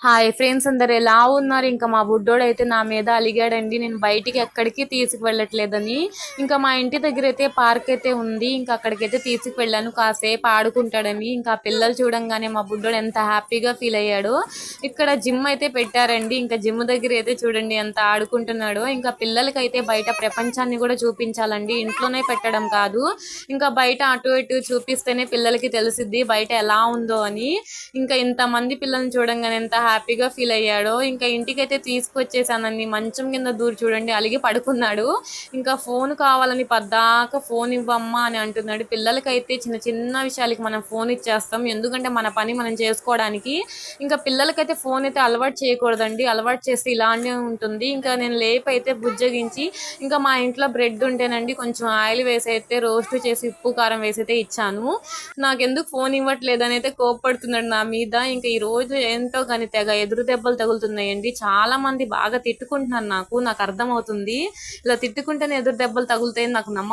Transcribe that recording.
Hi friends అందరు ఎలా ఉన్నారు? ఇంకా మా బుడ్డోడు అయితే నా మీద అలిగాడండి. నేను బయటికి ఎక్కడికి తీసుకువెళ్ళట్లేదని. ఇంకా మా ఇంటి దగ్గర అయితే పార్క్ అయితే ఉంది. ఇంకా అక్కడికైతే తీసుకువెళ్ళాను. కాసేపు ఆడుకుంటాడని. ఇంకా పిల్లలు చూడంగానే మా బుడ్డోడు ఎంత హ్యాపీగా ఫీల్ అయ్యాడు. ఇక్కడ జిమ్ అయితే పెట్టారండి. ఇంకా జిమ్ దగ్గర అయితే చూడండి ఎంత ఆడుకుంటున్నాడు. ఇంకా పిల్లలకైతే బయట ప్రపంచాన్ని కూడా చూపించాలండి. ఇంట్లోనే పెట్టడం కాదు. ఇంకా బయట అటు ఇటు చూపిస్తేనే పిల్లలకి తెలిసిద్ది బయట ఎలా ఉందో అని. ఇంకా ఇంతమంది పిల్లల్ని చూడంగానే ఎంత హ్యాపీగా ఫీల్ అయ్యాడో. ఇంకా ఇంటికైతే తీసుకొచ్చేసానండి మంచం కింద దూరు చూడండి అలిగి పడుకున్నాడు. ఇంకా ఫోన్ కావాలని పద్దాక ఫోన్ ఇవ్వమ్మా అని అంటున్నాడు. పిల్లలకైతే చిన్న చిన్న విషయాలకి మనం ఫోన్ ఇచ్చేస్తాం. ఎందుకంటే మన పని మనం చేసుకోవడానికి ఇంకా పిల్లలకైతే ఫోన్ అయితే అలవాటు చేయకూడదండి. అలవాటు చేస్తే ఇలానే ఉంటుంది. ఇంకా నేను లేపు అయితే బుజ్జగించి ఇంకా మా ఇంట్లో బ్రెడ్ ఉంటేనండి కొంచెం ఆయిల్ వేసి అయితే రోస్ట్ చేసి ఉప్పు కారం వేసి అయితే ఇచ్చాను. నాకెందుకు ఫోన్ ఇవ్వట్లేదు అని అయితే కోప్పడుతున్నాడు నా మీద. ఇంకా ఈ రోజు ఏంటో కానీ తెగ ఎదురు దెబ్బలు తగులుతున్నాయండి. చాలా మంది బాగా తిట్టుకుంటున్నారు నాకు నాకు అర్థమవుతుంది. ఇలా తిట్టుకుంటేనే ఎదురు దెబ్బలు తగులుతాయని నాకు నమ్మకం